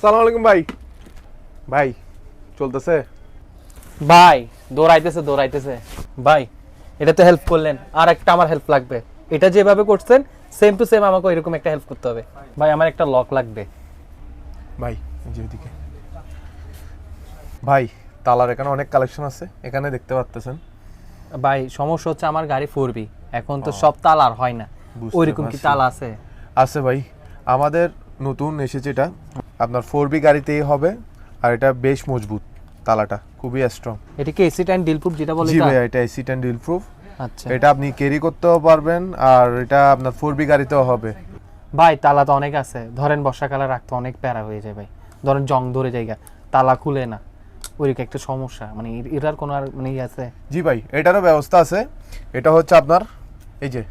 সালাম আলাইকুম ভাই। ভাই চলতেছে? ভাই দৌড়াইতেছে দৌড়াইতেছে। ভাই এটাতে হেল্প করলেন। আর একটা আমার হেল্প লাগবে। এটা যেভাবে করছেন সেম টু সেম আমাকে এরকম একটা হেল্প করতে হবে। ভাই আমার একটা লক লাগবে। ভাই ভাই তালার এখানে অনেক কালেকশন আছে। এখানে দেখতে পাচ্তেছেন ভাই সমস্যা হচ্ছে আমার গাড়ি ফোরবি এখন তো সব তাল আর হয় না। ওইরকম কি। তাল আছে? আছে ভাই। আমাদের নতুন এসেছে এটা। আপনার ফোর বি গাড়িতেই হবে আর এটা বেশ মজবুত তালাটা খুবই স্ট্রং এটা কি এসি টাইম ডিল প্রুফ যেটা বলে জি ভাই এটা এসি টেন ডিল প্রুফ আচ্ছা। এটা আপনি ক্যারি করতেও পারবেন আর এটা আপনার ফোর বি গাড়িতেও হবে। ভাই তালা তো অনেক আছে। ধরেন বর্ষাকালে রাখতে অনেক প্যারা হয়ে যায় ভাই। ধরেন জং ধরে জায়গা তালা খুলে না। ওইরকম একটা সমস্যা। মানে এটার কোনো আর মানে ই আছে? জি ভাই এটারও ব্যবস্থা আছে। এটা হচ্ছে আপনার এই যে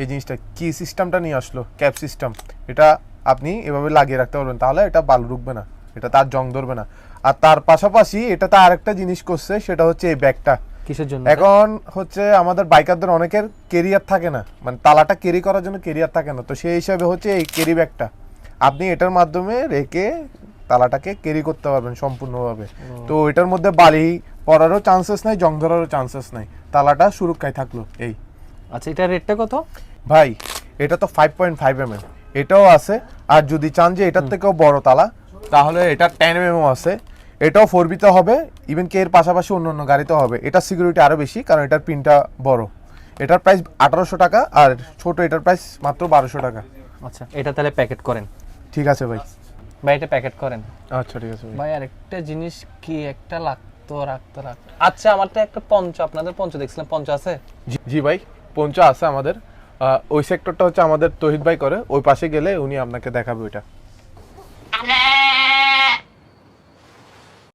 এই জিনিসটা কি সিস্টেমটা নিয়ে আসলো? ক্যাপ সিস্টেম এটা আপনি এভাবে লাগিয়ে রাখতে পারবেন। তাহলে এটা বালু ঢুকবে না এটা তার জং ধরবে না। আর তার পাশাপাশি এটা তো আরেকটা জিনিস করছে সেটা হচ্ছে এই ব্যাগটা। কিসের জন্য? এখন হচ্ছে আমাদের বাইকারদের অনেকের কেরিয়ার থাকে না মানে তালাটা ক্যারি করার জন্য কেরিয়ার থাকে না। তো সেই হিসাবে হচ্ছে এই ক্যারি ব্যাগটা আপনি এটার মাধ্যমে রেখে তালাটাকে ক্যারি করতে পারবেন সম্পূর্ণভাবে। তো এটার মধ্যে বালি পড়ারও চান্সেস নাই জং ধরারও চান্সেস নাই। তালাটা সুরক্ষায় থাকল এই। আচ্ছা এটা রেটটা কত? ভাই এটা তো five point five M M এটাও আছে। আর যদি চান যে এটার থেকেও বড় তালা তাহলে এটা টেন এম আছে। এটাও ফোর বিতে হবে ইভেন কে এর পাশাপাশি অন্য অন্য গাড়িতেও হবে। এটার সিকিউরিটি আরও বেশি কারণ এটার পিনটা বড়। এটার প্রাইস আঠারোশো টাকা আর ছোট এটার প্রাইস মাত্র বারোশো টাকা। আচ্ছা এটা তাহলে প্যাকেট করেন। ঠিক আছে ভাই। ভাই এটা প্যাকেট করেন। আচ্ছা ঠিক আছে ভাই। ভাই আরেকটা জিনিস কি? একটা লাগতো রাখতো রাখতো। আচ্ছা আমার তো একটা পঞ্চ আপনাদের পঞ্চ দেখছিলাম। পঞ্চ আছে? জি- জি ভাই পঞ্চ আছে আমাদের। ওই সেক্টরটা হচ্ছে আমাদের তহিদ ভাই করে। ওই পাশে গেলে উনি আপনাকে দেখাবে ওইটা। হ্যাঁ,